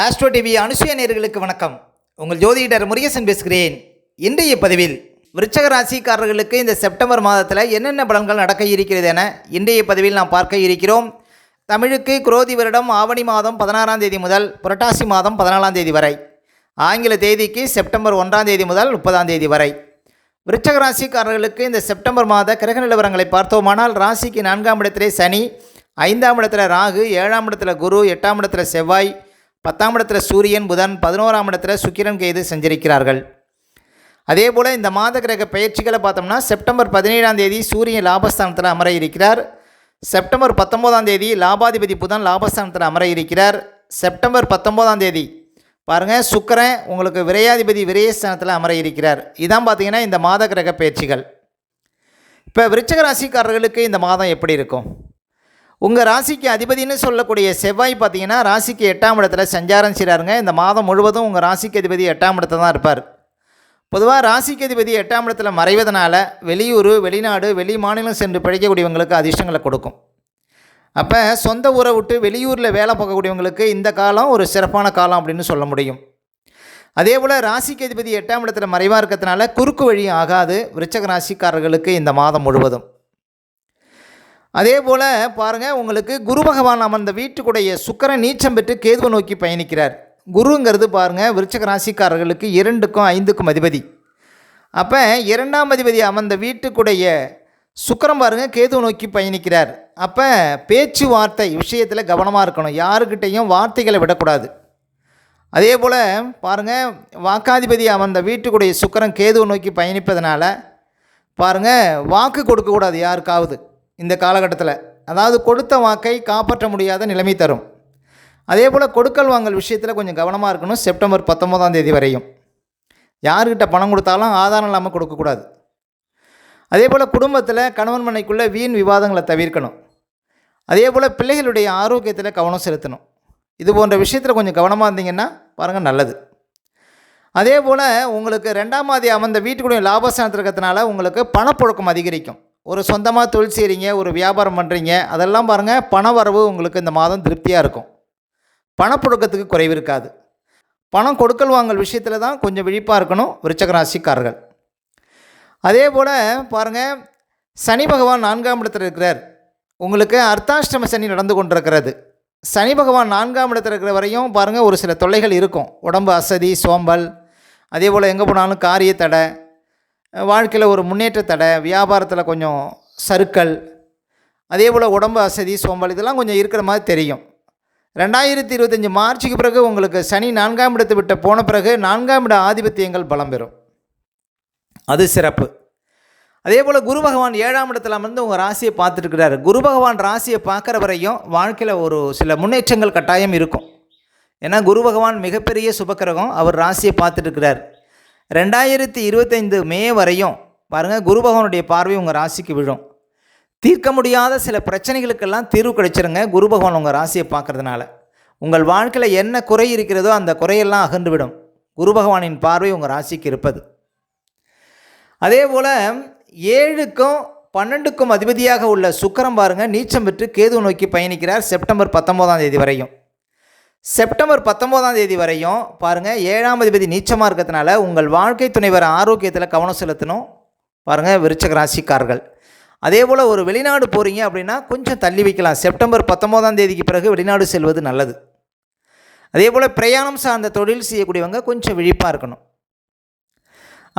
Astro TV அனுசுய நேர்களுக்கு வணக்கம். உங்கள் ஜோதிடர் முருகேசன் பேசுகிறேன். இன்றைய பதிவில் விருச்சக ராசிக்காரர்களுக்கு இந்த செப்டம்பர் மாதத்தில் என்னென்ன பலன்கள் நடக்க இருக்கிறது என இன்றைய பதிவில் நாம் பார்க்க இருக்கிறோம். தமிழுக்கு குரோதி வருடம் ஆவணி மாதம் பதினாறாம் தேதி முதல் புரட்டாசி மாதம் பதினாலாம் தேதி வரை. ஆங்கில தேதிக்கு செப்டம்பர் ஒன்றாம் தேதி முதல் முப்பதாம் தேதி வரை. விருச்சக ராசிக்காரர்களுக்கு இந்த செப்டம்பர் மாத கிரக நிலவரங்களை பார்த்தோமானால் ராசிக்கு நான்காம் இடத்திலே சனி ஐந்தாம் இடத்துல ராகு ஏழாம் இடத்துல குரு எட்டாம் இடத்துல செவ்வாய் பத்தாம் இடத்துல சூரியன் புதன் பதினோராம் இடத்துல சுக்கிரன் கேது சஞ்சரிக்கிறார்கள். அதே போல் இந்த மாத கிரக பயிற்சிகளை பார்த்தோம்னா செப்டம்பர் பதினேழாம் தேதி சூரியன் லாபஸ்தானத்தில் அமர இருக்கிறார் செப்டம்பர் பத்தொம்போதாம் தேதி லாபாதிபதி புதன் லாபஸ்தானத்தில் அமர இருக்கிறார் செப்டம்பர் பத்தொம்போதாம் தேதி பாருங்கள் சுக்கிரன் உங்களுக்கு விரையாதிபதி விரயஸ்தானத்தில் அமர இருக்கிறார் இதான் பார்த்தீங்கன்னா இந்த மாத கிரக பயிற்சிகள். இப்போ விருச்சக ராசிக்காரர்களுக்கு இந்த மாதம் எப்படி இருக்கும்? உங்கள் ராசிக்கு அதிபதினு சொல்லக்கூடிய செவ்வாய் பார்த்தீங்கன்னா ராசிக்கு எட்டாம் இடத்துல சஞ்சாரம் செய்கிறாருங்க இந்த மாதம் முழுவதும் உங்கள் ராசிக்கு அதிபதி எட்டாம் இடத்துல தான் இருப்பார். பொதுவாக ராசிக்கு அதிபதி எட்டாம் இடத்துல மறைவதனால வெளியூர் வெளிநாடு வெளி மாநிலம் சென்று பிழைக்கக்கூடியவங்களுக்கு அதிர்ஷ்டங்களை கொடுக்கும். அப்போ சொந்த ஊரை விட்டு வெளியூரில் வேலை பார்க்கக்கூடியவங்களுக்கு இந்த காலம் ஒரு சிறப்பான காலம் அப்படின்னு சொல்ல முடியும். அதே போல் ராசிக்கு அதிபதி எட்டாம் இடத்துல மறைவாக இருக்கிறதுனால குறுக்கு வழி ஆகாது விருச்சக ராசிக்காரர்களுக்கு இந்த மாதம் முழுவதும். அதே போல் பாருங்கள் உங்களுக்கு குரு பகவான் அமர்ந்த வீட்டுக்குடைய சுக்கரன் நீச்சம் பெற்று கேதுவை நோக்கி பயணிக்கிறார். குருங்கிறது பாருங்கள் விருச்சக ராசிக்காரர்களுக்கு இரண்டுக்கும் ஐந்துக்கும் அதிபதி. அப்போ இரண்டாம் அதிபதி அமர்ந்த வீட்டுக்குடைய சுக்கரம் பாருங்கள் கேதுவை நோக்கி பயணிக்கிறார். அப்போ பேச்சுவார்த்தை விஷயத்தில் கவனமாக இருக்கணும். யாருக்கிட்டேயும் வார்த்தைகளை விடக்கூடாது. அதே போல் பாருங்கள் வாக்காதிபதி அமர்ந்த வீட்டுக்குடைய சுக்கரம் கேதுவை நோக்கி பயணிப்பதனால பாருங்கள் வாக்கு கொடுக்கக்கூடாது யாருக்காவது. இந்த காலகட்டத்தில். அதாவது கொடுத்த வாக்கை காப்பாற்ற முடியாத நிலைமை தரும். அதே போல் கொடுக்கல் வாங்கல் விஷயத்தில் கொஞ்சம் கவனமாக இருக்கணும். செப்டம்பர் பத்தொம்போதாம் தேதி வரையும். யார்கிட்ட பணம் கொடுத்தாலும் ஆதாரம் இல்லாமல் கொடுக்கக்கூடாது அதே போல் குடும்பத்தில் கணவன் மனைக்குள்ளே வீண் விவாதங்களை தவிர்க்கணும். அதே போல் பிள்ளைகளுடைய ஆரோக்கியத்தில் கவனம் செலுத்தணும். இது போன்ற விஷயத்தில் கொஞ்சம் கவனமாக இருந்தீங்கன்னா பாருங்கள் நல்லது. அதே போல் உங்களுக்கு ரெண்டாம் மாதி அமர்ந்த வீட்டுக்குடைய லாபஸ்தானத்தில் இருக்கிறதுனால உங்களுக்கு பணப்புழக்கம் அதிகரிக்கும். ஒரு சொந்தமாக தொழில் செய்கிறீங்க ஒரு வியாபாரம் பண்ணுறீங்க அதெல்லாம் பாருங்கள் பண வரவு உங்களுக்கு இந்த மாதம் திருப்தியாக இருக்கும். பணப்புழக்கத்துக்கு குறைவு இருக்காது. பணம் கொடுக்கல் வாங்கல் விஷயத்தில் தான் கொஞ்சம் விழிப்பாக இருக்கணும் விருச்சக ராசிக்காரர்கள். அதே போல் பாருங்கள் சனி பகவான் நான்காம் இடத்தில் இருக்கிறார். உங்களுக்கு அர்த்தாஷ்டம சனி நடந்து கொண்டிருக்கிறது. சனி பகவான் நான்காம் இடத்தில் இருக்கிற வரையும் பாருங்கள் ஒரு சில தொல்லைகள் இருக்கும். உடம்பு அசதி சோம்பல் அதே போல் எங்கே போனாலும் காரிய தடை வாழ்க்கையில் ஒரு முன்னேற்ற தடை வியாபாரத்தில் கொஞ்சம் சறுக்கல் அதே போல் உடம்பு அசதி சோம்பல் இதெல்லாம் கொஞ்சம் இருக்கிற மாதிரி தெரியும். ரெண்டாயிரத்தி இருபத்தஞ்சி மார்ச்சுக்கு பிறகு உங்களுக்கு சனி நான்காம் இடத்தை விட்ட போன பிறகு நான்காம் இட ஆதிபத்தியங்கள் பலம் பெறும். அது சிறப்பு. அதே போல் குரு பகவான் ஏழாம் இடத்துல வந்து உங்கள் ராசியை பார்த்துட்டுருக்கிறாரு. குரு பகவான் ராசியை பார்க்குற வரையும் வாழ்க்கையில் ஒரு சில முன்னேற்றங்கள் கட்டாயம் இருக்கும். ஏன்னா குரு பகவான் மிகப்பெரிய சுபக்கிரகம் அவர் ராசியை பார்த்துட்டுருக்கிறார். ரெண்டாயிரத்தி இருபத்தைந்து மே வரையும் பாருங்கள் குரு பகவானுடைய பார்வை உங்கள் ராசிக்கு விழும். தீர்க்க முடியாத சில பிரச்சனைகளுக்கெல்லாம் தீர்வு கிடைச்சிருங்க குரு பகவான் உங்கள் ராசியை பார்க்குறதுனால. உங்கள் வாழ்க்கையில் என்ன குறை இருக்கிறதோ அந்த குறையெல்லாம் அகன்று விடும் குரு பகவானின் பார்வை உங்கள் ராசிக்கு இருப்பது. அதே போல் ஏழுக்கும் பன்னெண்டுக்கும் அதிபதியாக உள்ள சுக்கரம் பாருங்கள் நீச்சம் பெற்று கேது நோக்கி பயணிக்கிறார் செப்டம்பர் பத்தொம்போதாம் தேதி வரையும். செப்டம்பர் பத்தொம்போதாம் தேதி வரையும் பாருங்கள் ஏழாம் அதிபதி நீச்சமாக இருக்கிறதுனால உங்கள் வாழ்க்கை துணைவர் ஆரோக்கியத்தில் கவனம் செலுத்தணும். பாருங்கள் விருச்சக ராசிக்கார்கள் அதே போல் ஒரு வெளிநாடு போகிறீங்க அப்படின்னா கொஞ்சம் தள்ளி வைக்கலாம். செப்டம்பர் பத்தொம்போதாம் தேதிக்கு பிறகு வெளிநாடு செல்வது நல்லது. அதே போல் பிரயாணம் சார்ந்த தொழில் செய்யக்கூடியவங்க கொஞ்சம் விழிப்பாக இருக்கணும்.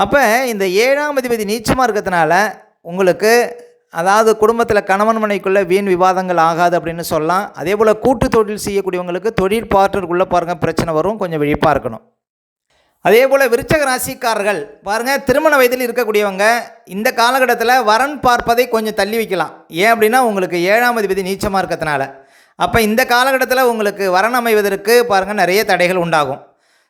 அப்போ இந்த ஏழாம் அதிபதி நீச்சமாக இருக்கிறதுனால உங்களுக்கு அதாவது குடும்பத்தில் கணவன் மனைக்குள்ளே வீண் விவாதங்கள் ஆகாது அப்படின்னு சொல்லலாம். அதே போல் கூட்டு தொழில் செய்யக்கூடியவங்களுக்கு தொழில் பார்ட்னருக்குள்ளே பாருங்கள் பிரச்சனை வரும். கொஞ்சம் விழிப்பாக இருக்கணும். அதே போல் விருச்சக ராசிக்காரர்கள் பாருங்கள் திருமண வயதில் இருக்கக்கூடியவங்க இந்த காலகட்டத்தில் வரன் பார்ப்பதை கொஞ்சம் தள்ளி வைக்கலாம். ஏன் அப்படின்னா உங்களுக்கு ஏழாம் அதிபதி நீச்சமாக இருக்கிறதுனால. அப்போ இந்த காலகட்டத்தில் உங்களுக்கு வரன் அமைவதற்கு பாருங்கள் நிறைய தடைகள் உண்டாகும்.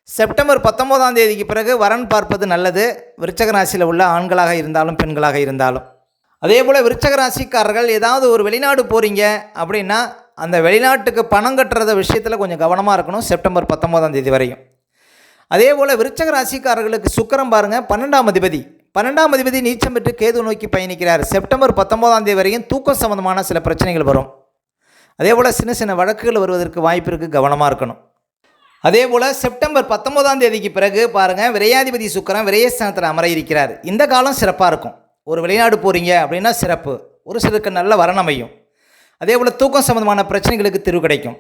செப்டம்பர் பத்தொம்போதாம் தேதிக்கு பிறகு வரன் பார்ப்பது நல்லது. விருச்சக ராசியில் உள்ள ஆண்களாக இருந்தாலும் பெண்களாக இருந்தாலும். அதே போல் விருச்சக ராசிக்காரர்கள் ஏதாவது ஒரு வெளிநாடு போகிறீங்க அப்படின்னா அந்த வெளிநாட்டுக்கு பணம் கட்டுறத விஷயத்தில் கொஞ்சம் கவனமாக இருக்கணும் செப்டம்பர் பத்தொம்போதாம் தேதி வரையும். அதே போல் விருச்சக ராசிக்காரர்களுக்கு சுக்கரம் பாருங்கள் பன்னெண்டாம் அதிபதி. பன்னெண்டாம் அதிபதி நீச்சம் பெற்று கேது நோக்கி பயணிக்கிறார். செப்டம்பர் பத்தொம்போதாம் தேதி வரையும் தூக்கம் சம்மந்தமான சில பிரச்சனைகள் வரும். அதே போல் சின்ன சின்ன வழக்குகள் வருவதற்கு வாய்ப்பு இருக்குது கவனமாக இருக்கணும். அதே போல் செப்டம்பர் பத்தொம்போதாம் தேதிக்கு பிறகு பாருங்கள் விரையாதிபதி சுக்கரம் விரயஸ்தானத்தில் அமர இருக்கிறார். இந்த காலம் சிறப்பாக இருக்கும். ஒரு வெளிநாடு போகிறீங்க அப்படின்னா சிறப்பு. ஒரு சிலருக்கு நல்ல வரணமையும் அமையும். அதே போல் தூக்கம் சம்மந்தமான பிரச்சனைகளுக்கு தீர்வு கிடைக்கும்.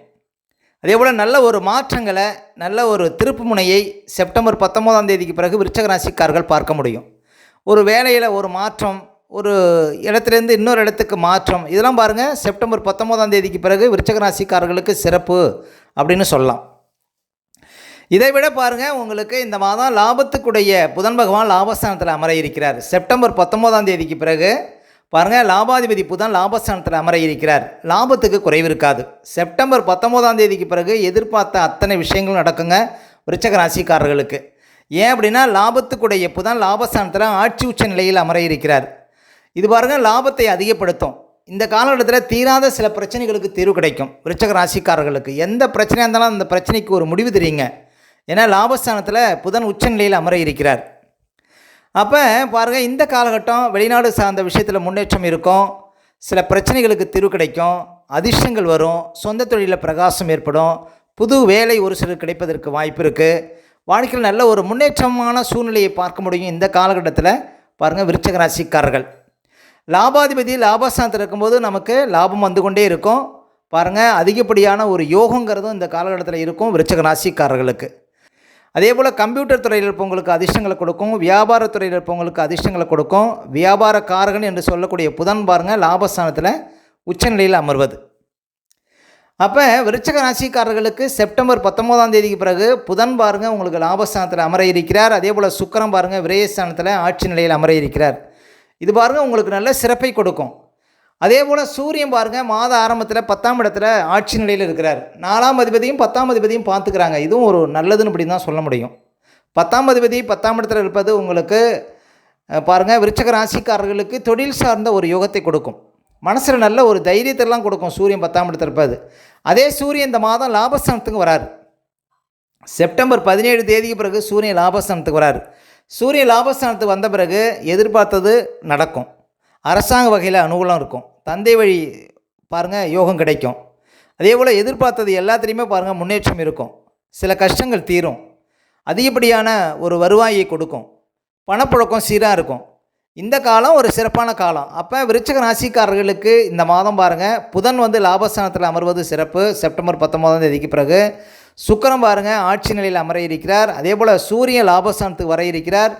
அதே போல் நல்ல ஒரு மாற்றங்களை நல்ல ஒரு திருப்பு முனையை செப்டம்பர் பத்தொம்போதாம் தேதிக்கு பிறகு விருச்சக ராசிக்காரர்கள் பார்க்க முடியும். ஒரு வேலையில் ஒரு மாற்றம் ஒரு இடத்துலேருந்து இன்னொரு இடத்துக்கு மாற்றம் இதெல்லாம் பாருங்கள் செப்டம்பர் பத்தொம்போதாம் தேதிக்கு பிறகு விருச்சக ராசிக்காரர்களுக்கு சிறப்பு அப்படின்னு சொல்லலாம். இதை விட பாருங்கள் உங்களுக்கு இந்த மாதம் லாபத்துக்குடைய புதன் பகவான் லாபஸ்தானத்தில் அமர இருக்கிறார் செப்டம்பர் பத்தொம்போதாம் தேதிக்கு பிறகு பாருங்கள் லாபாதிபதி புதன் லாபஸ்தானத்தில் அமர இருக்கிறார் லாபத்துக்கு குறைவு இருக்காது. செப்டம்பர் பத்தொம்போதாம் தேதிக்கு பிறகு எதிர்பார்த்த அத்தனை விஷயங்களும் நடக்குங்க விருச்சக ராசிக்காரர்களுக்கு ஏன் அப்படின்னா லாபத்துக்குடைய புதன் லாபஸ்தானத்தில் ஆட்சி உச்ச நிலையில் அமர இருக்கிறார் இது பாருங்கள் லாபத்தை அதிகப்படுத்தும். இந்த காலகட்டத்தில் தீராத சில பிரச்சனைகளுக்கு தீர்வு கிடைக்கும் விருச்சக ராசிக்காரர்களுக்கு எந்த பிரச்சனையாக இருந்தாலும் அந்த பிரச்சனைக்கு ஒரு முடிவு தெரியுங்க. ஏன்னா லாபஸ்தானத்தில் புதன் உச்ச நிலையில் அமர இருக்கிறார் அப்போ பாருங்கள் இந்த காலகட்டம் வெளிநாடு சார்ந்த விஷயத்தில் முன்னேற்றம் இருக்கும். சில பிரச்சனைகளுக்கு தீர்வு கிடைக்கும். அதிர்ஷ்டங்கள் வரும். சொந்த தொழிலில் பிரகாசம் ஏற்படும். புது வேலை ஒரு சிலர் கிடைப்பதற்கு வாய்ப்பு இருக்குது வாழ்க்கையில் நல்ல ஒரு முன்னேற்றமான சூழ்நிலையை பார்க்க முடியும் இந்த காலகட்டத்தில். பாருங்கள் விருச்சக ராசிக்காரர்கள். லாபாதிபதி லாபஸ்தானத்தில் இருக்கும்போது நமக்கு லாபம் வந்து கொண்டே இருக்கும். பாருங்கள் அதிகப்படியான ஒரு யோகங்கிறதும் இந்த காலகட்டத்தில் இருக்கும் விருச்சக ராசிக்காரர்களுக்கு. அதே போல் கம்ப்யூட்டர் துறையில் இருப்பவங்களுக்கு அதிர்ஷ்டங்களை கொடுக்கும் வியாபார துறையில் இருப்பவங்களுக்கு அதிர்ஷ்டங்களை கொடுக்கும். வியாபார காரகன் என்று சொல்லக்கூடிய புதன் பாருங்கள் லாபஸ்தானத்தில் உச்சநிலையில் அமர்வது. அப்போ விருச்சக ராசிக்காரர்களுக்கு செப்டம்பர் பத்தொம்போதாம் தேதிக்கு பிறகு புதன் பாருங்கள் உங்களுக்கு லாபஸ்தானத்தில் அமர இருக்கிறார் அதே போல் சுக்கரம் பாருங்கள் விரயஸ்தானத்தில் ஆட்சி நிலையில் அமர இருக்கிறார் இது பாருங்கள் உங்களுக்கு நல்ல சிறப்பை கொடுக்கும். அதே போல் சூரியன் பாருங்கள் மாத ஆரம்பத்தில் பத்தாம் இடத்துல ஆட்சி நிலையில் இருக்கிறார். நாலாம் அதிபதியும் பத்தாம் அதிபதியும் பார்த்துக்கிறாங்க. இதுவும் ஒரு நல்லதுன்னு இப்படி தான் சொல்ல முடியும். பத்தாம் அதிபதி பத்தாம் இடத்துல இருப்பது உங்களுக்கு பாருங்கள் விருச்சக ராசிக்காரர்களுக்கு தொழில் சார்ந்த ஒரு யோகத்தை கொடுக்கும். மனசில் நல்ல ஒரு தைரியத்தெல்லாம் கொடுக்கும் சூரியன் பத்தாம் இடத்துல இருப்பது. அதே சூரியன் இந்த மாதம் லாபஸ்தானத்துக்கு வரார். செப்டம்பர் பதினேழு தேதிக்கு பிறகு சூரியன் லாபஸ்தானத்துக்கு வரார். சூரியன் லாபஸ்தானத்துக்கு வந்த பிறகு எதிர்பார்த்தது நடக்கும். அரசாங்க வகையில் அனுகூலம் இருக்கும். தந்தை வழி பாருங்கள் யோகம் கிடைக்கும். அதே போல் எதிர்பார்த்தது எல்லாத்துலேயுமே பாருங்கள் முன்னேற்றம் இருக்கும். சில கஷ்டங்கள் தீரும். அதிகப்படியான ஒரு வருவாயை கொடுக்கும். பணப்புழக்கம் சீராக இருக்கும். இந்த காலம் ஒரு சிறப்பான காலம். அப்போ விருச்சக ராசிக்காரர்களுக்கு இந்த மாதம் பாருங்கள் புதன் வந்து லாபஸ்தானத்தில் அமர்வது சிறப்பு. செப்டம்பர் பத்தொம்போதாம் தேதிக்கு பிறகு சுக்கரம் பாருங்கள் ஆட்சி நிலையில் அமர இருக்கிறார். அதே போல் சூரியன் லாபஸ்தானத்துக்கு வர இருக்கிறார்.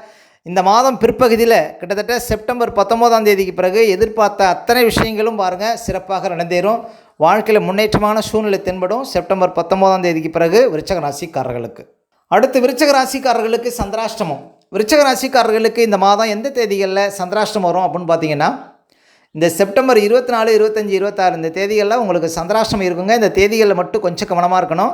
இந்த மாதம் பிற்பகுதியில் கிட்டத்தட்ட செப்டம்பர் பத்தொம்போதாம் தேதிக்கு பிறகு எதிர்பார்த்த அத்தனை விஷயங்களும் பாருங்கள் சிறப்பாக நடந்தேறும். வாழ்க்கையில் முன்னேற்றமான சூழ்நிலை தென்படும் செப்டம்பர் பத்தொம்போதாம் தேதிக்கு பிறகு விருச்சக ராசிக்காரர்களுக்கு. அடுத்து விருச்சக ராசிக்காரர்களுக்கு சந்திராஷ்டமம். விருச்சக ராசிக்காரர்களுக்கு இந்த மாதம் எந்த தேதிகளில் சந்திராஷ்டமம் வரும் அப்படின்னு பார்த்தீங்கன்னா இந்த செப்டம்பர் இருபத்தி நாலு இருபத்தஞ்சி இருபத்தாறு இந்த தேதிகளில் உங்களுக்கு சந்திராஷ்டம் இருக்குங்க. இந்த தேதிகளில் மட்டும் கொஞ்சம் கவனமாக இருக்கணும்.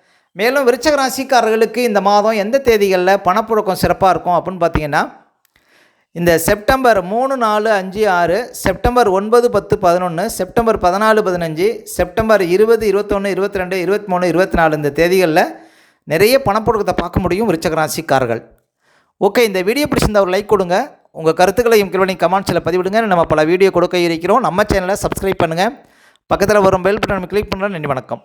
மேலும் விருச்சக ராசிக்காரர்களுக்கு இந்த மாதம் எந்த தேதிகளில் பணப்புழக்கம் சிறப்பாக இருக்கும் அப்படின்னு பார்த்தீங்கன்னா இந்த செப்டம்பர் மூணு நாலு அஞ்சு ஆறு செப்டம்பர் ஒன்பது பத்து பதினொன்று செப்டம்பர் பதினாலு பதினஞ்சு செப்டம்பர் இருபது இருபத்தொன்று இருபத்தி ரெண்டு இருபத்தி மூணு இருபத்தி நாலு இந்த தேதிகளில் நிறைய பணப்புழக்கத்தை பார்க்க முடியும் விருச்சக ராசிக்காரர்கள். ஓகே இந்த வீடியோ பிடிச்சிருந்தா ஒரு லைக் கொடுங்க. உங்கள் கருத்துக்களையும் கீழே கமெண்ட்ஸில் பதிவிடுங்க. நம்ம பல வீடியோ கொடுக்க இருக்கிறோம். நம்ம சேனலை சப்ஸ்கிரைப் பண்ணுங்கள் பக்கத்தில் வரும் பெல் பட்டன் கிளிக் பண்ணுறேன் நன்றி வணக்கம்.